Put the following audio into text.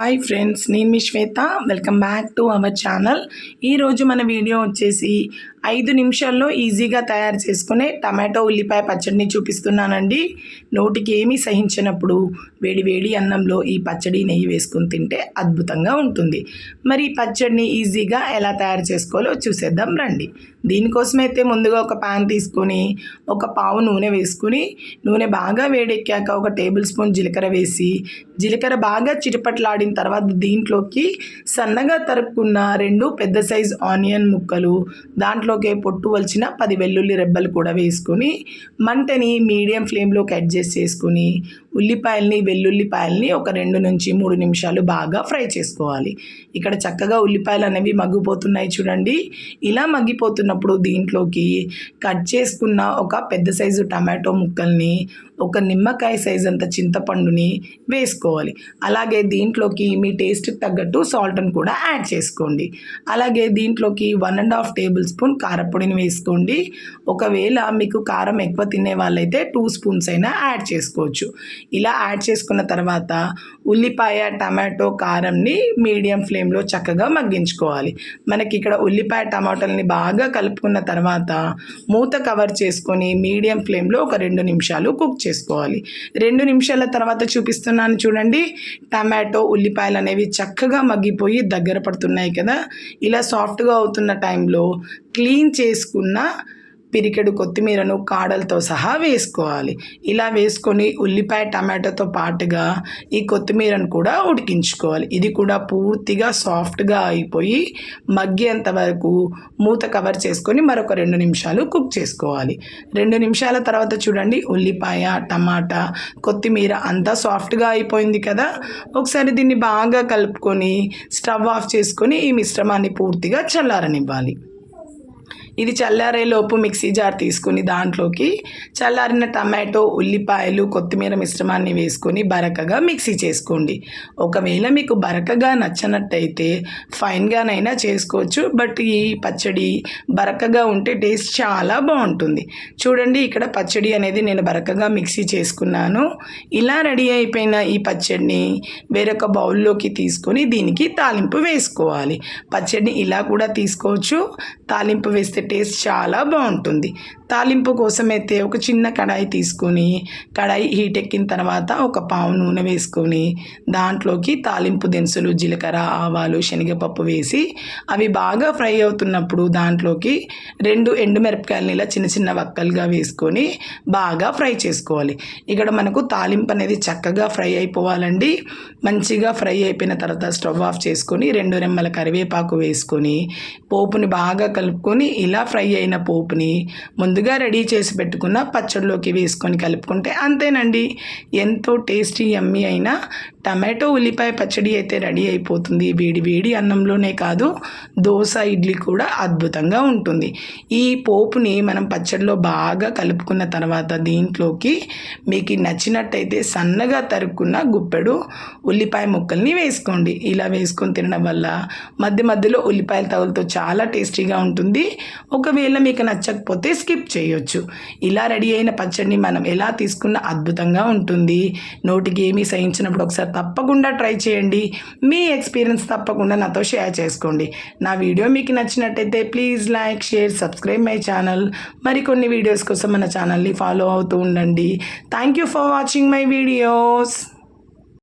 Hi friends నేను మీ Shweta. Welcome back to our channel ఈరోజు మన వీడియో వచ్చేసి ఐదు నిమిషాల్లో ఈజీగా తయారు చేసుకునే టమాటో ఉల్లిపాయ పచ్చడిని చూపిస్తున్నానండి. నోటికి ఏమీ సహించినప్పుడు వేడి వేడి అన్నంలో ఈ పచ్చడి నెయ్యి వేసుకుని తింటే అద్భుతంగా ఉంటుంది. మరి ఈ పచ్చడిని ఈజీగా ఎలా తయారు చేసుకోవాలో చూసేద్దాం రండి. దీనికోసమైతే ముందుగా ఒక పాన్ తీసుకొని ఒక పావు నూనె వేసుకుని నూనె బాగా వేడెక్కాక ఒక టేబుల్ స్పూన్ జీలకర్ర వేసి జీలకర్ర బాగా చిటపట్లాడిన తర్వాత దీంట్లోకి సన్నగా తరుక్కున్న రెండు పెద్ద సైజ్ ఆనియన్ ముక్కలు దాంట్లోకి పొట్టు వలిచిన పది వెల్లుల్లి రెబ్బలు కూడా వేసుకొని మంటని మీడియం ఫ్లేమ్లోకి అడ్జస్ట్ చేసుకుని ఉల్లిపాయల్ని వెల్లుల్లిపాయల్ని ఒక రెండు నుంచి మూడు నిమిషాలు బాగా ఫ్రై చేసుకోవాలి. ఇక్కడ చక్కగా ఉల్లిపాయలు అనేవి మగ్గిపోతున్నాయి చూడండి. ఇలా మగ్గిపోతున్నప్పుడు దీంట్లోకి కట్ చేసుకున్న ఒక పెద్ద సైజు టమాటో ముక్కల్ని ఒక నిమ్మకాయ సైజ్ అంత చింతపండుని వేసుకోవాలి. అలాగే దీంట్లోకి మీ టేస్ట్కి తగ్గట్టు సాల్ట్ని కూడా యాడ్ చేసుకోండి. అలాగే దీంట్లోకి one and half table spoon కారపొడిని వేసుకోండి. ఒకవేళ మీకు కారం ఎక్కువ తినే వాళ్ళైతే టూ స్పూన్స్ అయినా యాడ్ చేసుకోవచ్చు. ఇలా యాడ్ చేసుకున్న తర్వాత ఉల్లిపాయ టమాటో కారంని మీడియం ఫ్లేమ్లో చక్కగా మగ్గించుకోవాలి. మనకి ఇక్కడ ఉల్లిపాయ టమాటోలని బాగా కలుపుకున్న తర్వాత మూత కవర్ చేసుకొని మీడియం ఫ్లేమ్లో ఒక రెండు నిమిషాలు కుక్ చేసుకోవాలి. రెండు నిమిషాల తర్వాత చూపిస్తున్నాను చూడండి. టమాటో ఉల్లిపాయలు అనేవి చక్కగా మగ్గిపోయి దగ్గర పడుతున్నాయి కదా. ఇలా సాఫ్ట్గా అవుతున్న టైంలో క్లీన్ చేసుకున్న పిరికెడు కొత్తిమీరను కాడలతో సహా వేసుకోవాలి. ఇలా వేసుకొని ఉల్లిపాయ టమాటోతో పాటుగా ఈ కొత్తిమీరను కూడా ఉడికించుకోవాలి. ఇది కూడా పూర్తిగా సాఫ్ట్గా అయిపోయి మగ్గేంత వరకు మూత కవర్ చేసుకొని మరొక రెండు నిమిషాలు కుక్ చేసుకోవాలి. రెండు నిమిషాల తర్వాత చూడండి ఉల్లిపాయ టమాటా కొత్తిమీర అంతా సాఫ్ట్గా అయిపోయింది కదా? ఒకసారి దీన్ని బాగా కలుపుకొని స్టవ్ ఆఫ్ చేసుకొని ఈ మిశ్రమాన్ని పూర్తిగా చల్లారనివ్వాలి. ఇది చల్లారేలోపు మిక్సీ జార్ తీసుకుని దాంట్లోకి చల్లారిన టమాటో ఉల్లిపాయలు కొత్తిమీర మిశ్రమాన్ని వేసుకొని బరకగా మిక్సీ చేసుకోండి. ఒకవేళ మీకు బరకగా నచ్చనట్టయితే ఫైన్గానైనా చేసుకోవచ్చు బట్ ఈ పచ్చడి బరకగా ఉంటే టేస్ట్ చాలా బాగుంటుంది. చూడండి ఇక్కడ పచ్చడి అనేది నేను బరకగా మిక్సీ చేసుకున్నాను. ఇలా రెడీ అయిపోయిన ఈ పచ్చడిని వేరొక బౌల్లోకి తీసుకొని దీనికి తాలింపు వేసుకోవాలి. పచ్చడిని ఇలా కూడా తీసుకోవచ్చు. తాలింపు వేస్తే టేస్ట్ చాలా బాగుంటుంది. తాలింపు కోసమైతే ఒక చిన్న కడాయి తీసుకొని కడాయి హీట్ ఎక్కిన తర్వాత ఒక పావు నూనె వేసుకొని దాంట్లోకి తాలింపు దినుసులు జీలకర్ర ఆవాలు శనగపప్పు వేసి అవి బాగా ఫ్రై అవుతున్నప్పుడు దాంట్లోకి రెండు ఎండుమిరపకాయలని ఇలా చిన్న చిన్న వక్కలుగా వేసుకొని బాగా ఫ్రై చేసుకోవాలి. ఇక్కడ మనకు తాలింపు అనేది చక్కగా ఫ్రై అయిపోవాలండి. మంచిగా ఫ్రై అయిపోయిన తర్వాత స్టవ్ ఆఫ్ చేసుకొని రెండు రెమ్మల కరివేపాకు వేసుకొని పోపుని బాగా కలుపుకొని ఇలా ఫ్రై అయిన పోపుని ముందుగా రెడీ చేసి పెట్టుకున్న పచ్చడిలోకి వేసుకొని కలుపుకుంటే అంతేనండి. ఎంతో టేస్టీ ఎమ్మీ అయిన టమాటో ఉల్లిపాయ పచ్చడి అయితే రెడీ అయిపోతుంది. వేడి వేడి అన్నంలోనే కాదు దోశ ఇడ్లీ కూడా అద్భుతంగా ఉంటుంది. ఈ పోపుని మనం పచ్చడిలో బాగా కలుపుకున్న తర్వాత దీంట్లోకి మీకు నచ్చినట్టయితే సన్నగా తరుక్కున్న గుప్పెడు ఉల్లిపాయ ముక్కల్ని వేసుకోండి. ఇలా వేసుకొని తినడం వల్ల మధ్య మధ్యలో ఉల్లిపాయల తగులతో చాలా టేస్టీగా ఉంటుంది. ఒకవేళ మీకు నచ్చకపోతే స్కిప్ చేయొచ్చు. ఇలా రెడీ అయిన పచ్చడిని మనం ఎలా తీసుకున్న అద్భుతంగా ఉంటుంది. నోటికి ఏమీ సహించినప్పుడు ఒకసారి తప్పకుండా ట్రై చేయండి. మీ ఎక్స్పీరియన్స్ తప్పకుండా నాతో షేర్ చేసుకోండి. నా వీడియో మీకు నచ్చినట్టయితే please like share subscribe my channel. మరికొన్ని వీడియోస్ కోసం మన ఛానల్ని ఫాలో అవుతూ ఉండండి. Thank you for watching my videos.